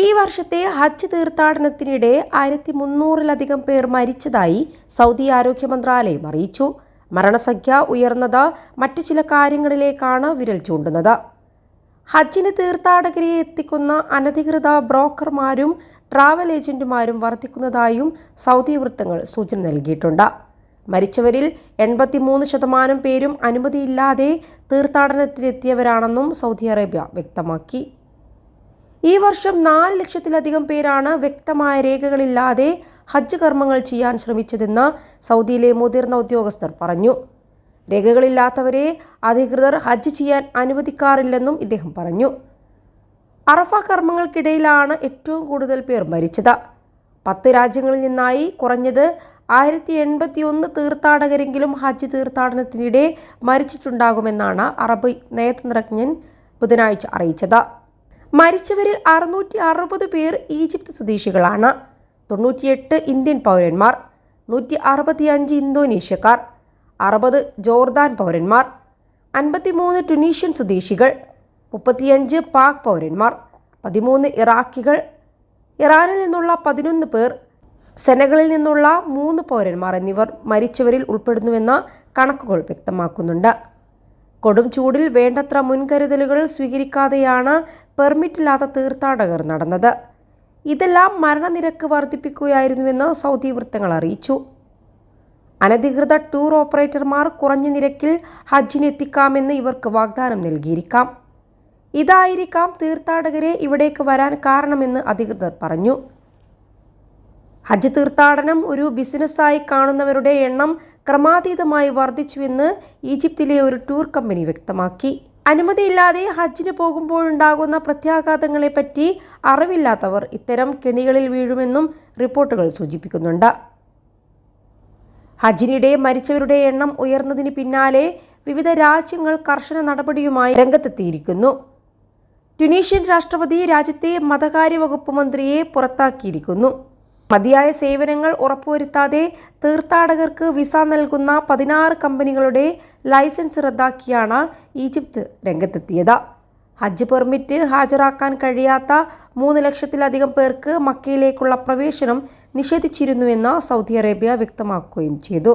ഈ വർഷത്തെ ഹജ്ജ് തീർത്ഥാടനത്തിനിടെ ആയിരത്തി മുന്നൂറിലധികം പേർ മരിച്ചതായി സൗദി ആരോഗ്യ മന്ത്രാലയം അറിയിച്ചു. മരണസംഖ്യ ഉയർന്നത് മറ്റു ചില കാര്യങ്ങളിലേക്കാണ് വിരൽ ചൂണ്ടുന്നത്. ഹജ്ജിന് തീർത്ഥാടകരെ എത്തിക്കുന്ന അനധികൃത ബ്രോക്കർമാരും ട്രാവൽ ഏജന്റുമാരും വർദ്ധിക്കുന്നതായും സൗദി വൃത്തങ്ങൾ സൂചന നൽകിയിട്ടുണ്ട്. മരിച്ചവരിൽ എൺപത്തിമൂന്ന് ശതമാനം പേരും അനുമതിയില്ലാതെ തീർത്ഥാടനത്തിനെത്തിയവരാണെന്നും സൗദി അറേബ്യ വ്യക്തമാക്കി. ഈ വർഷം നാല് ലക്ഷത്തിലധികം പേരാണ് വ്യക്തമായ രേഖകളില്ലാതെ ഹജ്ജ് കർമ്മങ്ങൾ ചെയ്യാൻ ശ്രമിച്ചതെന്ന് സൗദിയിലെ മുതിർന്ന ഉദ്യോഗസ്ഥർ പറഞ്ഞു. രേഖകളില്ലാത്തവരെ അധികൃതർ ഹജ്ജ് ചെയ്യാൻ അനുവദിക്കാറില്ലെന്നും ഇദ്ദേഹം പറഞ്ഞു. അറഫ കർമ്മങ്ങൾക്കിടയിലാണ് ഏറ്റവും കൂടുതൽ പേർ മരിച്ചത്. പത്ത് രാജ്യങ്ങളിൽ നിന്നായി കുറഞ്ഞത് ആയിരത്തി എൺപത്തി ഒന്ന് തീർത്ഥാടകരെങ്കിലും ഹജ്ജ് തീർത്ഥാടനത്തിനിടെ മരിച്ചിട്ടുണ്ടാകുമെന്നാണ് അറബ് നയതന്ത്രജ്ഞൻ ബുധനാഴ്ച അറിയിച്ചത്. മരിച്ചവരിൽ അറുന്നൂറ്റി അറുപത് പേർ ഈജിപ്ത് സ്വദേശികളാണ്. തൊണ്ണൂറ്റിയെട്ട് ഇന്ത്യൻ പൗരന്മാർ നൂറ്റി അറുപത്തിയഞ്ച് ഇന്തോനേഷ്യക്കാർ അറുപത് ജോർദാൻ പൗരന്മാർ അൻപത്തിമൂന്ന് ടുനീഷ്യൻ സ്വദേശികൾ മുപ്പത്തിയഞ്ച് പാക് പൗരന്മാർ പതിമൂന്ന് ഇറാഖികൾ ഇറാനിൽ നിന്നുള്ള പതിനൊന്ന് പേർ സെനകളിൽ നിന്നുള്ള മൂന്ന് പൗരന്മാർ എന്നിവർ മരിച്ചവരിൽ ഉൾപ്പെടുന്നുവെന്ന കണക്കുകൾ വ്യക്തമാക്കുന്നുണ്ട്. കൊടും ചൂടിൽ വേണ്ടത്ര മുൻകരുതലുകൾ സ്വീകരിക്കാതെയാണ് പെർമിറ്റില്ലാത്ത തീർത്ഥാടകർ നടന്നത്. ഇതെല്ലാം മരണനിരക്ക് വർദ്ധിപ്പിക്കുകയായിരുന്നുവെന്ന് സൗദി വൃത്തങ്ങൾ അറിയിച്ചു. അനധികൃത ടൂർ ഓപ്പറേറ്റർമാർ കുറഞ്ഞ നിരക്കിൽ ഹജ്ജിനെത്തിക്കാമെന്ന് ഇവർക്ക് വാഗ്ദാനം നൽകിയിരിക്കാം. ഇതായിരിക്കാം തീർത്ഥാടകരെ ഇവിടേക്ക് വരാൻ കാരണമെന്ന് അധികൃതർ പറഞ്ഞു. ഹജ്ജ് തീർത്ഥാടനം ഒരു ബിസിനസ്സായി കാണുന്നവരുടെ എണ്ണം ക്രമാതീതമായി വർദ്ധിച്ചുവെന്ന് ഈജിപ്തിലെ ഒരു ടൂർ കമ്പനി വ്യക്തമാക്കി. അനുമതിയില്ലാതെ ഹജ്ജിന് പോകുമ്പോഴുണ്ടാകുന്ന പ്രത്യാഘാതങ്ങളെപ്പറ്റി അറിവില്ലാത്തവർ ഇത്തരം കെണികളിൽ വീഴുമെന്നും റിപ്പോർട്ടുകൾ സൂചിപ്പിക്കുന്നുണ്ട്. ഹജ്ജിനിടെ മരിച്ചവരുടെ എണ്ണം ഉയർന്നതിന് പിന്നാലെ വിവിധ രാജ്യങ്ങൾ കർശന നടപടിയുമായി രംഗത്തെത്തിയിരിക്കുന്നു. ട്യുണീഷ്യൻ രാഷ്ട്രപതി രാജ്യത്തെ മതകാര്യ വകുപ്പ് മന്ത്രിയെ പുറത്താക്കിയിരിക്കുന്നു. മതിയായ സേവനങ്ങൾ ഉറപ്പുവരുത്താതെ തീർത്ഥാടകർക്ക് വിസ നൽകുന്ന പതിനാറ് കമ്പനികളുടെ ലൈസൻസ് റദ്ദാക്കിയാണ് ഈജിപ്ത് രംഗത്തെത്തിയത്. ഹജ്ജ് പെർമിറ്റ് ഹാജരാക്കാൻ കഴിയാത്ത മൂന്ന് ലക്ഷത്തിലധികം പേർക്ക് മക്കയിലേക്കുള്ള പ്രവേശനം നിഷേധിച്ചിരുന്നുവെന്ന് സൗദി അറേബ്യ വ്യക്തമാക്കുകയും ചെയ്തു.